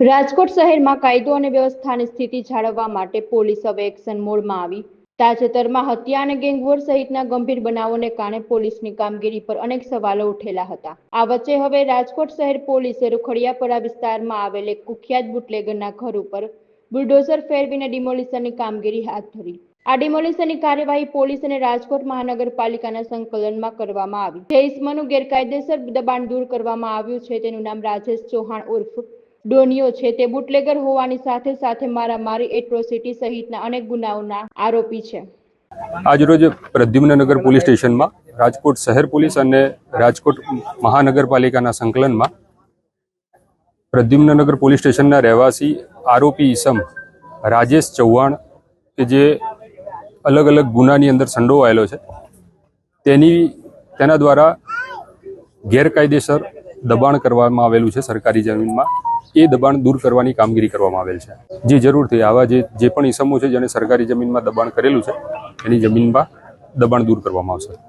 રાજકોટ શહેરમાં કાયદો અને વ્યવસ્થાની સ્થિતિ જાળવવા માટે પોલીસ હવે એક્શન મોડમાં આવી. તાજેતરમાં હત્યા અને ગેંગવોર સહિતના ગંભીર બનાવોને કારણે પોલીસની કામગીરી પર અનેક સવાલો ઉઠેલા હતા. આ વચ્ચે હવે રાજકોટ શહેર પોલીસે રૂખડિયાપરા વિસ્તારમાં આવેલ એક કુખ્યાત બુટલેગરના ઘર ઉપર બુલડોઝર ફેરવીને ડિમોલિશનની કામગીરી હાથ ધરી. આ ડિમોલિશનની કાર્યવાહી પોલીસ અને રાજકોટ મહાનગરપાલિકાના સંકલનમાં કરવામાં આવી. જે ઇસમનું ગેરકાયદેસર દબાણ દૂર કરવામાં આવ્યું છે. તેનું નામ રાજેશ ચૌહાણ ઉર્ફ ડોનિયો છે તે બુટલેગર હોવાની સાથે સાથે મારામારી એટ્રોસિટી સહિતના અનેક ગુનાઓના આરોપી છે. આજરોજ પ્રદ્યુમ્નનગર પોલીસ સ્ટેશનમાં, રાજકોટ શહેર પોલીસ અને રાજકોટ મહાનગરપાલિકાના સંકલનમાં પ્રદ્યુમ્નનગર પોલીસ સ્ટેશનના રહેવાસી આરોપી ઈસમ રાજેશ ચૌહાણ કે જે અલગ અલગ ગુનાની અંદર સંડોવાયેલો છે, તેની, તેના દ્વારા ગેરકાયદેસર દબાણ કરવામાં આવેલું છે સરકારી જમીનમાં. એ દબાણ દૂર કરવાની કામગીરી કરવામાં આવેલ છે. જે જરૂરથી આવા જે જે પણ ઈસમો છે જેને સરકારી જમીનમાં દબાણ કરેલું છે, એની જમીનમાં દબાણ દૂર કરવામાં આવશે.